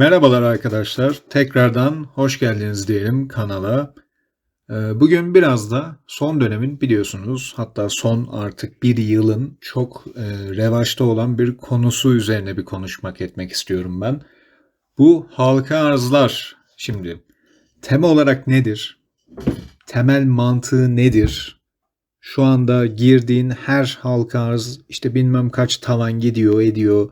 Merhabalar arkadaşlar. Tekrardan hoş geldiniz diyelim kanala. Ee, Bugün biraz da son dönemin biliyorsunuz hatta son artık bir yılın çok e, revaçta olan bir konusu üzerine bir konuşmak etmek istiyorum ben. Bu halka arzlar. Şimdi tema olarak nedir? Temel mantığı nedir? Şu anda girdiğin her halka arz işte bilmem kaç tavan gidiyor ediyor.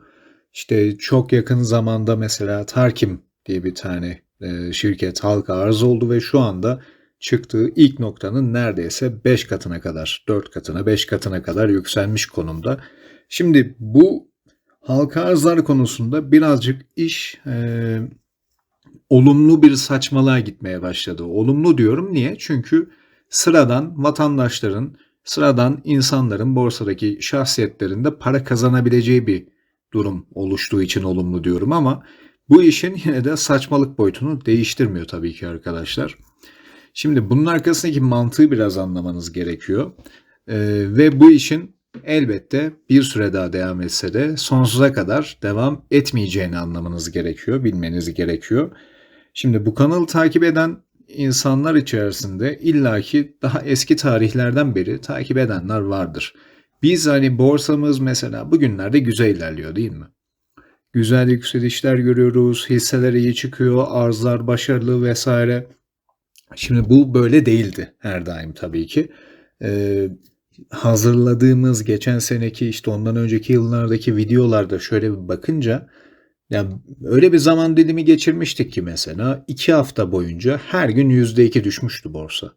İşte çok yakın zamanda mesela Tarkim diye bir tane e, şirket halka arz oldu ve şu anda çıktığı ilk noktanın neredeyse 5 katına kadar, 4 katına, 5 katına kadar yükselmiş konumda. Şimdi bu halka arzlar konusunda birazcık iş e, olumlu bir saçmalığa gitmeye başladı. Olumlu diyorum niye? Çünkü sıradan vatandaşların, sıradan insanların borsadaki şahsiyetlerinde para kazanabileceği bir durum oluştuğu için olumlu diyorum ama bu işin yine de saçmalık boyutunu değiştirmiyor tabii ki arkadaşlar. Şimdi bunun arkasındaki mantığı biraz anlamanız gerekiyor. Ee, ve bu işin elbette bir süre daha devam etse de sonsuza kadar devam etmeyeceğini anlamanız gerekiyor, bilmeniz gerekiyor. Şimdi bu kanalı takip eden insanlar içerisinde illaki daha eski tarihlerden beri takip edenler vardır. Biz hani borsamız mesela bugünlerde güzel ilerliyor değil mi? Güzel yükselişler görüyoruz, hisseler iyi çıkıyor, arzlar başarılı vesaire. Şimdi bu böyle değildi her daim tabii ki. Ee, hazırladığımız geçen seneki işte ondan önceki yıllardaki videolarda şöyle bir bakınca yani öyle bir zaman dilimi geçirmiştik ki mesela iki hafta boyunca her gün yüzde iki düşmüştü borsa.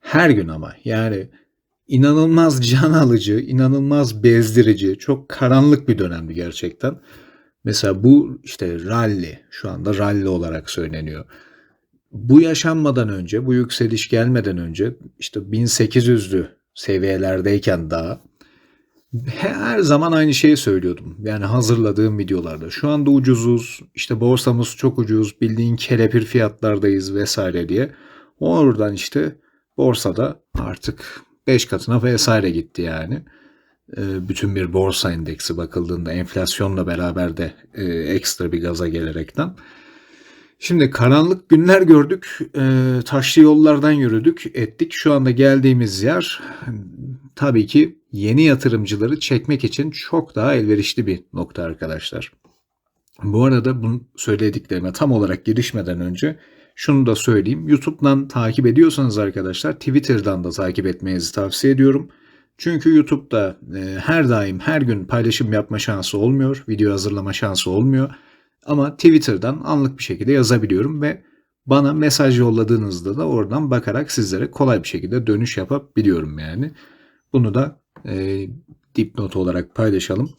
Her gün ama yani inanılmaz can alıcı, inanılmaz bezdirici, çok karanlık bir dönemdi gerçekten. Mesela bu işte rally, şu anda rally olarak söyleniyor. Bu yaşanmadan önce, bu yükseliş gelmeden önce işte 1800'lü seviyelerdeyken daha her zaman aynı şeyi söylüyordum. Yani hazırladığım videolarda. Şu anda ucuzuz, işte borsamız çok ucuz, bildiğin kelepir fiyatlardayız vesaire diye. Oradan işte borsada artık 5 katına vesaire gitti yani. E, bütün bir borsa endeksi bakıldığında enflasyonla beraber de e, ekstra bir gaza gelerekten. Şimdi karanlık günler gördük, e, taşlı yollardan yürüdük, ettik. Şu anda geldiğimiz yer tabii ki yeni yatırımcıları çekmek için çok daha elverişli bir nokta arkadaşlar. Bu arada bunu söylediklerime tam olarak girişmeden önce şunu da söyleyeyim. YouTube'dan takip ediyorsanız arkadaşlar Twitter'dan da takip etmenizi tavsiye ediyorum. Çünkü YouTube'da e, her daim her gün paylaşım yapma şansı olmuyor. Video hazırlama şansı olmuyor. Ama Twitter'dan anlık bir şekilde yazabiliyorum ve bana mesaj yolladığınızda da oradan bakarak sizlere kolay bir şekilde dönüş yapabiliyorum yani. Bunu da e, dipnot olarak paylaşalım.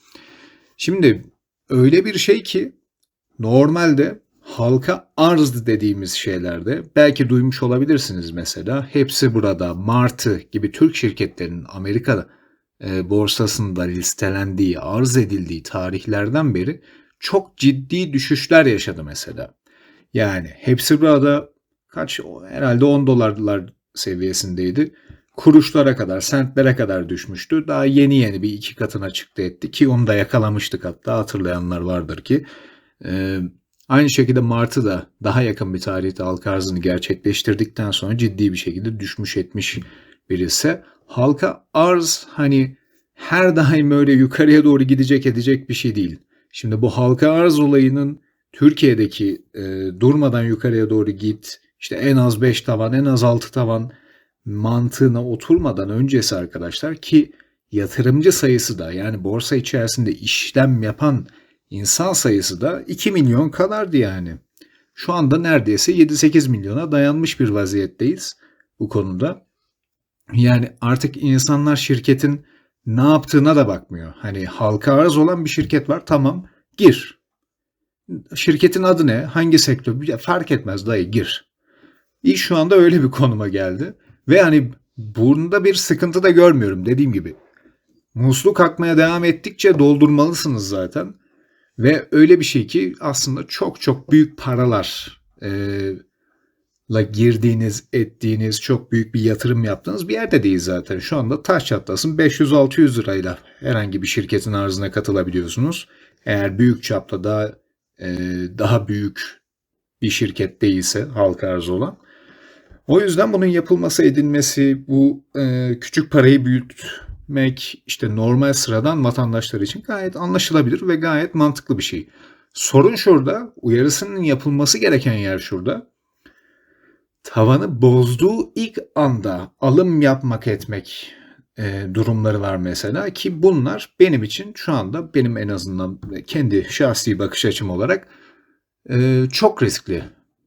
Şimdi öyle bir şey ki normalde halka arz dediğimiz şeylerde belki duymuş olabilirsiniz mesela. Hepsi burada Martı gibi Türk şirketlerinin Amerika e, borsasında listelendiği, arz edildiği tarihlerden beri çok ciddi düşüşler yaşadı mesela. Yani hepsi burada kaç herhalde 10 dolarlar seviyesindeydi. Kuruşlara kadar, sentlere kadar düşmüştü. Daha yeni yeni bir iki katına çıktı etti ki onu da yakalamıştık hatta hatırlayanlar vardır ki. Ee, Aynı şekilde Mart'ı da daha yakın bir tarihte halka arzını gerçekleştirdikten sonra ciddi bir şekilde düşmüş etmiş birisi. Halka arz hani her daim öyle yukarıya doğru gidecek edecek bir şey değil. Şimdi bu halka arz olayının Türkiye'deki e, durmadan yukarıya doğru git, işte en az 5 tavan, en az 6 tavan mantığına oturmadan öncesi arkadaşlar ki yatırımcı sayısı da yani borsa içerisinde işlem yapan İnsan sayısı da 2 milyon kadardı yani. Şu anda neredeyse 7-8 milyona dayanmış bir vaziyetteyiz bu konuda. Yani artık insanlar şirketin ne yaptığına da bakmıyor. Hani halka arz olan bir şirket var tamam gir. Şirketin adı ne? Hangi sektör? Fark etmez dayı gir. İş şu anda öyle bir konuma geldi. Ve hani bunda bir sıkıntı da görmüyorum dediğim gibi. Musluk akmaya devam ettikçe doldurmalısınız zaten. Ve öyle bir şey ki aslında çok çok büyük paralar e, la girdiğiniz, ettiğiniz, çok büyük bir yatırım yaptığınız bir yerde değil zaten. Şu anda taş çatlasın 500-600 lirayla herhangi bir şirketin arzına katılabiliyorsunuz. Eğer büyük çapta daha e, daha büyük bir şirket değilse halka arz olan. O yüzden bunun yapılması, edilmesi, bu e, küçük parayı büyütmek işte normal sıradan vatandaşlar için gayet anlaşılabilir ve gayet mantıklı bir şey. Sorun şurada, uyarısının yapılması gereken yer şurada. Tavanı bozduğu ilk anda alım yapmak etmek e, durumları var mesela ki bunlar benim için şu anda benim en azından kendi şahsi bakış açım olarak e, çok riskli.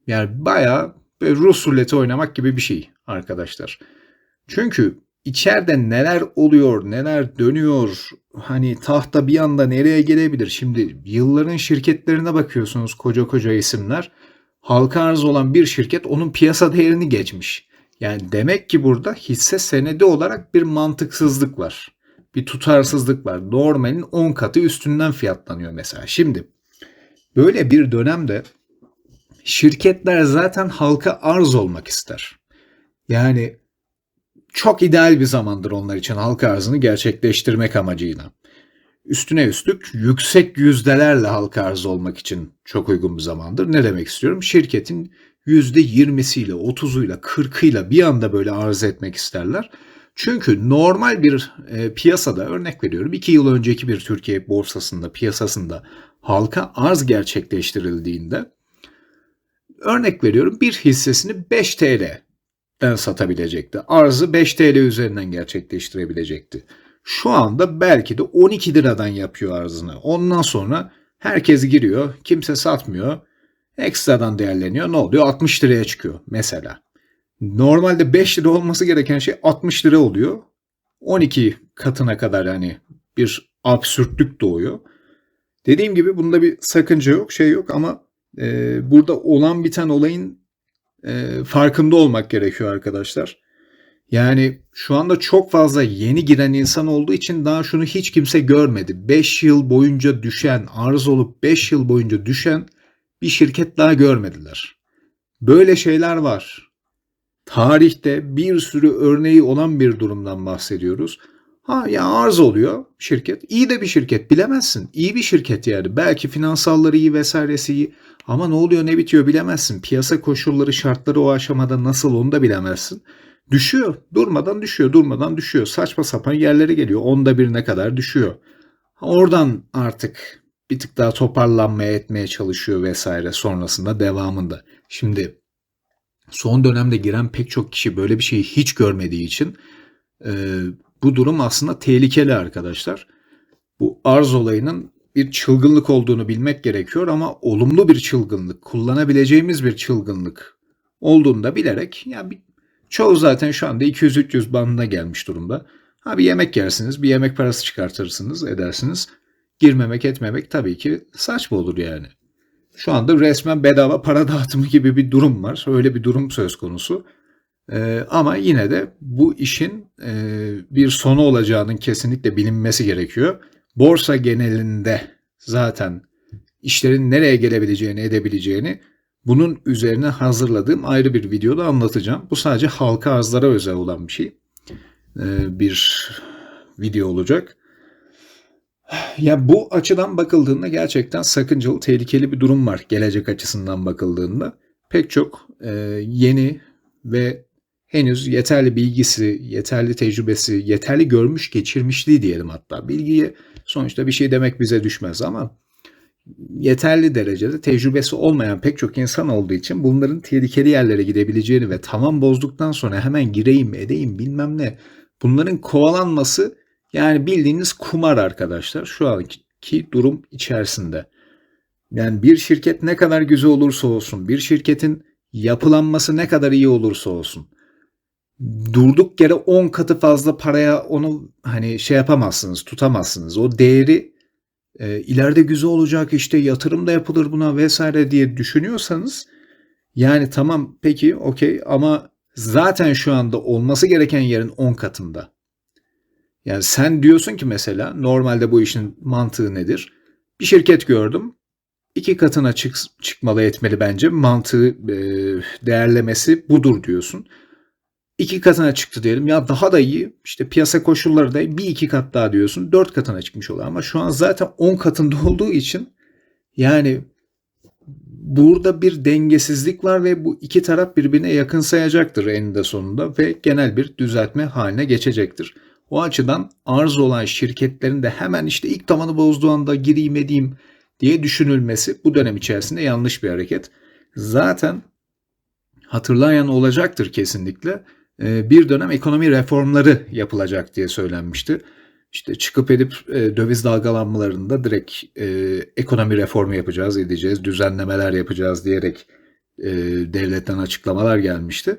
Yani bayağı Rus ruleti oynamak gibi bir şey arkadaşlar. Çünkü içeride neler oluyor, neler dönüyor, hani tahta bir anda nereye gelebilir? Şimdi yılların şirketlerine bakıyorsunuz koca koca isimler. Halka arz olan bir şirket onun piyasa değerini geçmiş. Yani demek ki burada hisse senedi olarak bir mantıksızlık var. Bir tutarsızlık var. Normalin 10 katı üstünden fiyatlanıyor mesela. Şimdi böyle bir dönemde şirketler zaten halka arz olmak ister. Yani çok ideal bir zamandır onlar için halka arzını gerçekleştirmek amacıyla. Üstüne üstlük yüksek yüzdelerle halka arz olmak için çok uygun bir zamandır. Ne demek istiyorum? Şirketin %20'siyle, 30'uyla, 40'ıyla bir anda böyle arz etmek isterler. Çünkü normal bir e, piyasada örnek veriyorum 2 yıl önceki bir Türkiye borsasında piyasasında halka arz gerçekleştirildiğinde örnek veriyorum bir hissesini 5 TL'den satabilecekti. Arzı 5 TL üzerinden gerçekleştirebilecekti. Şu anda belki de 12 liradan yapıyor arzını. Ondan sonra herkes giriyor, kimse satmıyor ekstradan değerleniyor. Ne oluyor? 60 liraya çıkıyor mesela. Normalde 5 lira olması gereken şey 60 lira oluyor. 12 katına kadar yani bir absürtlük doğuyor. Dediğim gibi bunda bir sakınca yok, şey yok ama e, burada olan biten olayın e, farkında olmak gerekiyor arkadaşlar. Yani şu anda çok fazla yeni giren insan olduğu için daha şunu hiç kimse görmedi. 5 yıl boyunca düşen, arz olup 5 yıl boyunca düşen bir şirket daha görmediler. Böyle şeyler var. Tarihte bir sürü örneği olan bir durumdan bahsediyoruz. Ha ya arz oluyor şirket. İyi de bir şirket bilemezsin. İyi bir şirket yani. Belki finansalları iyi vesairesi iyi. Ama ne oluyor ne bitiyor bilemezsin. Piyasa koşulları şartları o aşamada nasıl onu da bilemezsin. Düşüyor. Durmadan düşüyor. Durmadan düşüyor. Saçma sapan yerlere geliyor. Onda birine kadar düşüyor. Oradan artık bir tık daha toparlanmaya etmeye çalışıyor vesaire sonrasında devamında. Şimdi son dönemde giren pek çok kişi böyle bir şeyi hiç görmediği için e, bu durum aslında tehlikeli arkadaşlar. Bu arz olayının bir çılgınlık olduğunu bilmek gerekiyor ama olumlu bir çılgınlık, kullanabileceğimiz bir çılgınlık olduğunu da bilerek ya bir, çoğu zaten şu anda 200-300 bandına gelmiş durumda. Ha bir yemek yersiniz, bir yemek parası çıkartırsınız, edersiniz girmemek etmemek tabii ki saçma olur yani. Şu anda resmen bedava para dağıtımı gibi bir durum var. Öyle bir durum söz konusu. Ee, ama yine de bu işin e, bir sonu olacağının kesinlikle bilinmesi gerekiyor. Borsa genelinde zaten işlerin nereye gelebileceğini, edebileceğini bunun üzerine hazırladığım ayrı bir videoda anlatacağım. Bu sadece halka arzlara özel olan bir şey. Ee, bir video olacak. Ya bu açıdan bakıldığında gerçekten sakıncalı, tehlikeli bir durum var gelecek açısından bakıldığında. Pek çok e, yeni ve henüz yeterli bilgisi, yeterli tecrübesi, yeterli görmüş geçirmişliği diyelim hatta. Bilgiye sonuçta bir şey demek bize düşmez ama yeterli derecede tecrübesi olmayan pek çok insan olduğu için bunların tehlikeli yerlere gidebileceğini ve tamam bozduktan sonra hemen gireyim edeyim bilmem ne bunların kovalanması yani bildiğiniz kumar arkadaşlar şu anki durum içerisinde. Yani bir şirket ne kadar güzel olursa olsun, bir şirketin yapılanması ne kadar iyi olursa olsun durduk yere 10 katı fazla paraya onu hani şey yapamazsınız, tutamazsınız. O değeri e, ileride güzel olacak işte yatırım da yapılır buna vesaire diye düşünüyorsanız yani tamam peki okey ama zaten şu anda olması gereken yerin 10 katında. Yani sen diyorsun ki mesela normalde bu işin mantığı nedir? Bir şirket gördüm. iki katına çık, çıkmalı etmeli bence. Mantığı e, değerlemesi budur diyorsun. İki katına çıktı diyelim. Ya daha da iyi. İşte piyasa koşulları da bir iki kat daha diyorsun. Dört katına çıkmış oluyor. Ama şu an zaten on katında olduğu için yani burada bir dengesizlik var ve bu iki taraf birbirine yakın sayacaktır eninde sonunda ve genel bir düzeltme haline geçecektir. O açıdan arz olan şirketlerin de hemen işte ilk tavanı bozduğu anda gireyim edeyim diye düşünülmesi bu dönem içerisinde yanlış bir hareket. Zaten hatırlayan olacaktır kesinlikle. Ee, bir dönem ekonomi reformları yapılacak diye söylenmişti. İşte çıkıp edip e, döviz dalgalanmalarında direkt e, ekonomi reformu yapacağız, edeceğiz, düzenlemeler yapacağız diyerek e, devletten açıklamalar gelmişti.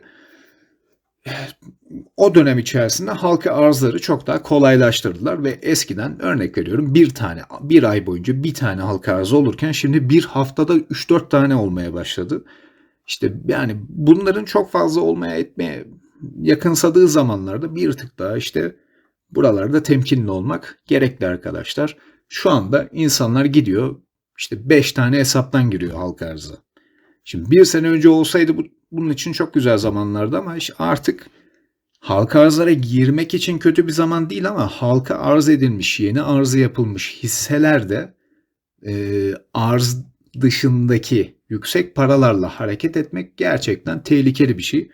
O dönem içerisinde halka arzları çok daha kolaylaştırdılar ve eskiden örnek veriyorum bir tane bir ay boyunca bir tane halka arzı olurken şimdi bir haftada 3-4 tane olmaya başladı. İşte yani bunların çok fazla olmaya etmeye yakınsadığı zamanlarda bir tık daha işte buralarda temkinli olmak gerekli arkadaşlar. Şu anda insanlar gidiyor işte 5 tane hesaptan giriyor halka arzı. Şimdi bir sene önce olsaydı bu, bunun için çok güzel zamanlardı ama işte artık halka arzlara girmek için kötü bir zaman değil ama halka arz edilmiş, yeni arzı yapılmış hisselerde e, arz dışındaki yüksek paralarla hareket etmek gerçekten tehlikeli bir şey.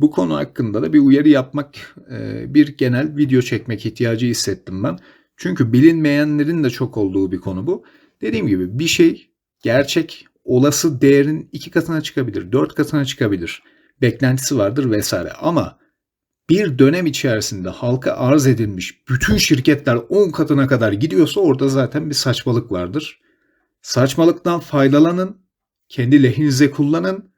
Bu konu hakkında da bir uyarı yapmak, e, bir genel video çekmek ihtiyacı hissettim ben. Çünkü bilinmeyenlerin de çok olduğu bir konu bu. Dediğim gibi bir şey gerçek olası değerin iki katına çıkabilir, dört katına çıkabilir. Beklentisi vardır vesaire. Ama bir dönem içerisinde halka arz edilmiş bütün şirketler 10 katına kadar gidiyorsa orada zaten bir saçmalık vardır. Saçmalıktan faydalanın, kendi lehinize kullanın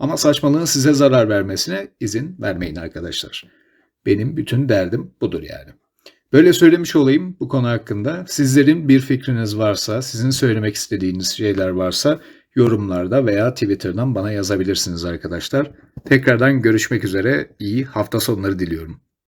ama saçmalığın size zarar vermesine izin vermeyin arkadaşlar. Benim bütün derdim budur yani. Böyle söylemiş olayım bu konu hakkında. Sizlerin bir fikriniz varsa, sizin söylemek istediğiniz şeyler varsa yorumlarda veya Twitter'dan bana yazabilirsiniz arkadaşlar. Tekrardan görüşmek üzere. İyi hafta sonları diliyorum.